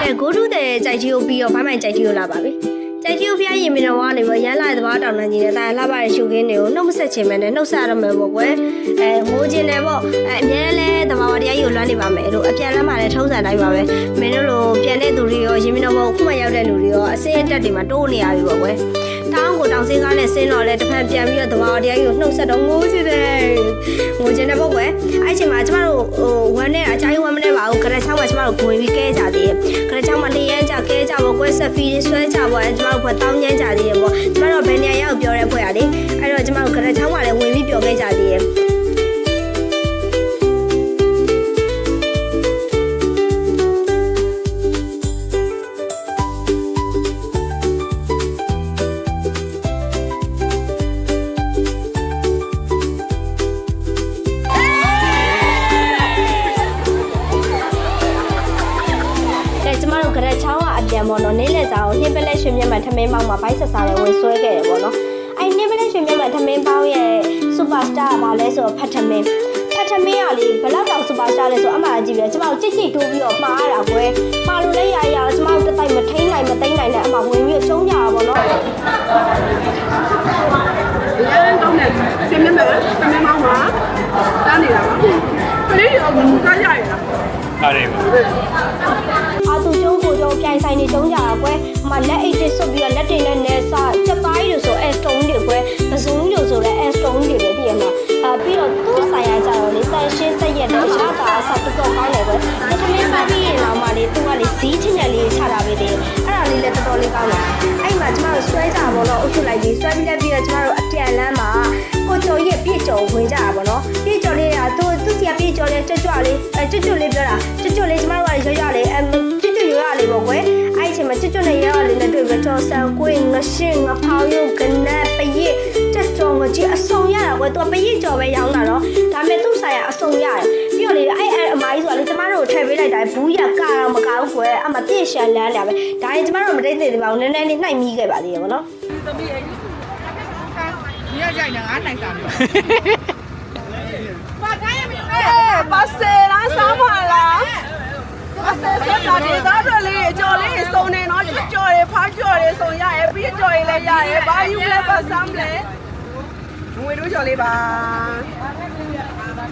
ကဲဂိုးထုတဲ့ကြိုက်ကြီးကိုပြီးတော့ဘိုင်းမိုင်ကြိုက်ကြီးကိုလာပါပြီကြိုက်ကြီးကိုဖျားရင်မင်းတော်ကနေပြီးရမ်းလာတဲ့သဘာဝတောင်တန်းကြီးနဲ့တာလှပတဲ့ရှုခင်းတွေကိုနှုတ်မဆက်ချင်မဲနဲ့နှုတ်ဆက်ရမယ်ပေါ့ကွယ်အဲငိုချင်တယ်ပေါ့အဲအများလဲသဘာဝတရားကြီးကိုလွမ်းနေပါမယ်လို့အပြန်လမ်းမှာလည်းထုံးစံတိုင်းပါပဲမင်းတို့လိုပြန်တဲ့သူတွေရောရင်မင်းတော်ဘောခုမှရောက်တဲ့လူတွေရောအစင်းအတက်တွေမှာတိုးနေရပြီပေါ့ကွယ် တောင်းကိုတောင်စင်းကားနဲ့ဆင်းတော့လဲတစ်ဖက်ပြန်ပြီးတော့သဘာဝတရားကြီးကိုနှုတ်ဆက်တော့ငိုချင်တယ်ငိုချင်တယ်ပေါ့ကွယ်အဲ့ချိန်မှာကျမတို့ဟိုဝမ်းနဲ့အချိုင်းဝမ်းမနဲ့ပါဘူးကရက်ချောင်းမှာကျမတို့ဂွင်ပြီးကဲကြသေးတယ်ကရက်ချောင်းမှာလျှမ်းကြကဲကြပေါ့ကွယ်ဆက်ဖီးဆွဲကြပေါ့အဲကျမတို့ဘက်တောင်းညမ်းကြသေးတယ် ပြန်ပေါ့နော်နေလက်စာကိုနှင်းပလက်ရွှေမြတ်မှန်ထမင်းပေါင်းမှာဘိုက်ဆက်စားနဲ့ဝင်ဆွဲခဲ့တယ်ပေါ့နော်အဲ့နှင်းပလက်ရွှေမြတ်မှန်ထမင်းပေါင်းရဲ့စူပါစတာကဘာလဲဆိုတော့ဖတ်ထမင်းဖတ်ထမင်းကလေဘလောက်တောင်စူပါစတာလဲဆိုအမှအကြည့်ပဲကျမတို့ကြိတ်ကြိတ်တိုးပြီးတော့မှားရတာကွယ်မှားလို့လည်းရရကျမတို့တစ်တိုက်မထိန်နိုင်မသိမ့်နိုင်တဲ့အမှဝင်ပြီးတော့ကျုံးကြတာပေါ့နော်။ရန်ကောင်းတယ်။ရှင်မင်းမဲ့ရှင်မင်းမောင်းမှာတန်းနေတာပါ။ကလေးရောမူသားရရလားပါတယ်ပါအာသူကျုံးကိုကျုံး ပြိုင်ဆိုင်နေကျုံးကြတာကွယ်ဟိုမှာလက်အိတ်တွေဆွတ်ပြီးတော့လက်တွေနဲ့နဲစားချက်သားကြီးလို့ဆို S stone တွေကွယ်ပစုံလို့ဆိုလဲ S stone တွေပဲတည်ရမှာအာပြီးတော့သူ့ဆိုင်ရာကြတော့လေတန်ရှင်းတက်ရက်တဲ့ရတာအဆောက်တော့ကောင်းတယ်ကွယ်ဒီသမီးစားပြီးရင်တော့မှလေသူကလေဈေးချင်းနဲ့လေးချတာပဲတည်အဲ့ဒါလေးလည်းတော်တော်လေးကောင်းတယ်အဲ့မှာကျမတို့ဆွဲကြပါတော့အုပ်ချုပ်လိုက်ပြီးဆွဲပြီးလက်ပြီးတော့ကျမတို့အပြန်လန်းမှာကိုကျော်ရဲ့ပြည့်ကျော်ဝင်ကြတာပေါ့နော်ပြည့်ကျော်လေးကသူသူစီကပြည့်ကျော်လေးကြွကြွလေးအဲကြွကြွလေးပြောတာကြွကြွလေးကျမတို့ကရွရွလေးအဲကြွကြွရွရွလေး ပေါ့ကွယ်အဲ့ဒီအချိန်မှာကြွကြွနဲ့ရွရွလေးနဲ့တွေ့ပြီးတော့ဆန်ကွေးငရှင်းငဖောင်းရုပ်ကနက်ပရစ်တက်ကြော်ငကြီးအစုံရတာကွယ်သူကပရစ်ကြော်ပဲရောင်းတာနော်ဒါပေမဲ့သူ့ဆိုင်ကအစုံရတယ်ပြီးတော့လေအဲ့အဲ့အမကြီးဆိုတာလေကျမတို့ကိုထည့်ပေးလိုက်တာဘူးရကတော့မကောက်ကွယ်အမပြည့်ရှန်လန်းလာပဲဒါရင်ကျမတို့မတိတ်သေးသေးပါဘူးနည်းနည်းလေးနှိုက်မိခဲ့ပါသေးတယ်ဗောနော်။သမီးရဲ့ဒီရကြိုင်နေငါနိုင်တာမျိုး။ဘာတိုင်းရမလဲ။ပါဆယ်လားစားပါလား။ပါဆယ်ဆက်တာဒီသားတွေလေးအကျော်လေးစုံနေတော့ချွတ်ကြော်ရဖားကြော်ရစုံရ လေးလည်းရတယ်ဘာယူလဲပါဆမ်းလဲငွေတို့ကျော်လေးပါ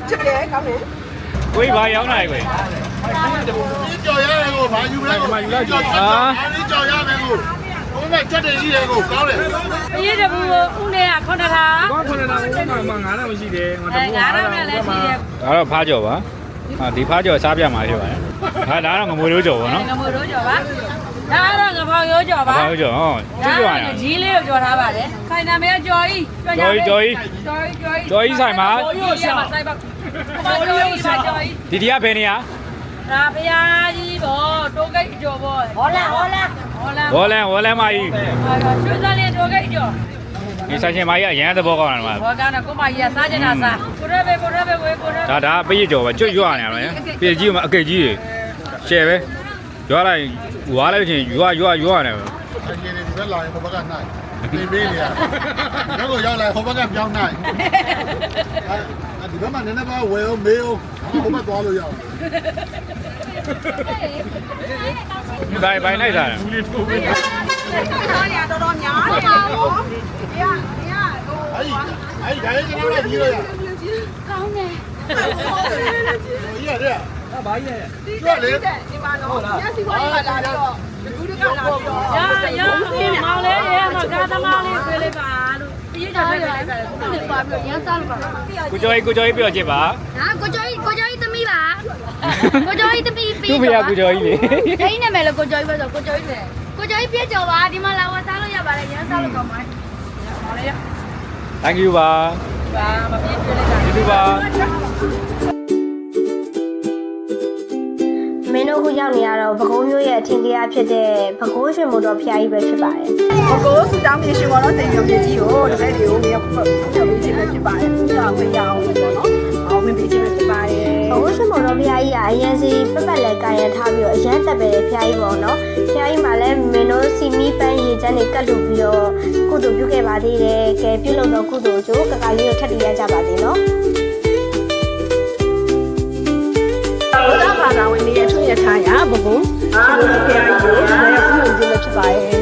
ချစ်တယ်ကောင်းတယ်ကိုကြီးဘာရောက်နိုင်ကွယ်ကြော်ရတယ်ကိုဘာယူလဲကိုကြော်ဟာဒီကြော်ရတယ်ကိုဘုန်းကကြက်တယ်ရှိတယ်ကိုကောင်းတယ်အရေးတဘူးကိုဦးနဲ့ကခွန်တရာဘာခွန်တရာဘုန်းကမှငါးတော့မရှိတယ်ငါတဘူးငါးတော့လည်းရှိတယ်ဒါတော့ဖားကြော်ပါဟာဒီဖားကြော်စားပြမှာဖြစ်ပါတယ်ဟာဒါတော့ငမွေတို့ကြော်ပါနော်ငမွေတို့ကြော်ပါ ဒါကတော့ငဖောင်ရိုးကြော်ပါဖားကြော်ဟောကျွတ်ကျွတ်ရတာကြီးလေးကိုကြော်ထားပါတယ်ခိုင်နာမဲကြော်ကြီးကြော်ကြီးကြော်ကြီးကြော်ကြီးဆိုင်ပါဆိုင်ပါဘာကြော်ကြီးပါကြော်ကြီးဒီဒီကဘယ်နေရဒါဘုရားကြီးပေါ့တိုးကိတ်ကြော်ပေါ့ဟောလာဟောလာဟောလာဝေါ်လန်ဝေါ်လန်မကြီးရွှေစံလေးတိုးကိတ်ကြော်ဒီဆိုင်ရှင်မကြီးကရမ်းသဘောကောင်းတယ်မှာဘောကတော့ကိုမကြီးကစားချင်တာစားကိုရဲပဲကိုရဲပဲဝေးကိုရဲဒါဒါပည့်ကြော်ပါကျွတ်ရွရနေရတယ်ပြည့်ကြီးမှာအကိတ်ကြီးတွေရှယ်ပဲရွာလိုက် ဝါလိုက်ချင်းရွာရွာရွာနေပဲအရင်ဒီဘက်လာရင်ဟိုဘက်ကနိုင်နေမေးနေရဘက်ကိုရောက်လာဟိုဘက်ကပြောင်းနိုင်အဲဒီဘက်မှာနည်းနည်းပါဝယ်အောင်မေးအောင်ဟိုဘက်သွားလို့ရအောင်ဒါဘိုင်လိုက်တာလေဘူးလေးထိုးပေးတာတော်တော်များနေတယ်ဟုတ်ရရဟိုအဲ့ဒါလည်းကျွန်တော်လည်းကြီးလို့ရကောင်းတယ်ဟုတ်တယ်ကြီးရတယ် 这。ဘာကြီးလဲဒီကလေးဒီမှာတော့ညစီခွားလာလာတော့ဒီကူတကလာပြီးတော့ရာရာမောင်လေးရဲ့မကားသမားလေးဆွေးလေးပါလို့အရေးကြော်လိုက်လိုက်တယ်ခုနကပါပြီးရမ်းစားလို့ပါကိုကျော်ကြီးကိုကျော်ကြီးပြောကြည့်ပါဟာကိုကျော်ကြီးကိုကျော်ကြီးသမီးပါကိုကျော်ကြီးသမီးပြီးသူ့ဖေကကိုကျော်ကြီးလေဒိန်းနာမည်လို့ကိုကျော်ကြီးပဲဆိုကိုကျော်ကြီးလေကိုကျော်ကြီးပြည့်ကြော်ပါဒီမှာလာဝစားလို့ရပါတယ်ရမ်းစားလို့ကောင်းပါတယ် Thank you ပါပါမပြေးပြေးလိုက်တာကျေးဇူးပါ မင်းတို့ခုရောက်နေရတော့ပဲခူးမျိုးရဲ့အထင်ကြီးဖြစ်တဲ့ပဲခူးရွှေမို့တော်ဖျားကြီးပဲဖြစ်ပါတယ်ဘကိုးစတောင်းမြေရှင်ပေါ်တော့စိန်ပြုံးကြီးကိုတပည့်တွေကိုမြေဖတ်ပြုံးခြင်းပဲဖြစ်ပါတယ်။ဒါဝေးရအောင်ပေါ့နော်။အောင်ဝင်ပေးခြင်းပဲဖြစ်ပါတယ်။ဘိုးရှင်မော်တော်ဖျားကြီးကအရင်စီပက်ပက်လဲကာရန်ထားပြီးတော့အရန်တက်ပဲဖျားကြီးပေါ့နော်။ဖျားကြီးမှာလည်းမင်းတို့စီမီပန်းရေချမ်းတွေကတ်လူပြီးတော့ကုသိုလ်ပြုခဲ့ပါသေးတယ်။ကဲပြုလုပ်တော့ကုသိုလ်ကျိုးကကလေးကိုထပ်တည်ရကြပါသေးနော်။ ဗုဒ္ဓဘာသာဝင်တွေရဲ့ထွန်းရထားရာဘုံဘုံဘုရားကြီးကိုလည်းပြုလုပ်ခြင်းဖြစ်ပါရဲ့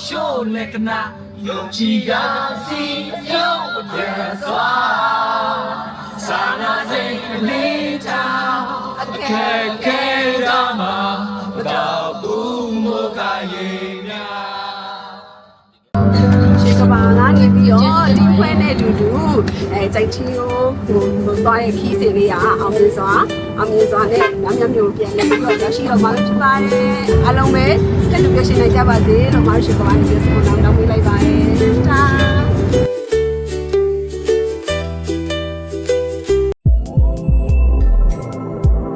ရငုံရှိုးလက်ကနာယုံကြည်ရာစီယုံပြစွာစာနာစိတ်လေးတာအခက်ခဲကြမှာမတော်ဘူးမောကရေများရှေကဘာကနေပြီးတော့ဒီဖွဲနဲ့အတူတူအဲကြိုက်ချင်းကိုဟိုဟိုသွားရဲ့ခီးစီလေးကအောင်မြင်စွာ အောင်မြင်စွာနဲ့ညညမျိုးပြန်လဲပြီးတော့ရရှိတော့မှဖြစ်ပါတယ်အားလုံးပဲတက်လူပြရှင်နိုင်ကြပါစေလို့မရှိကဘာနဲ့ပြောစမအောင်တောင်းပေးလိုက်ပါတယ်တာ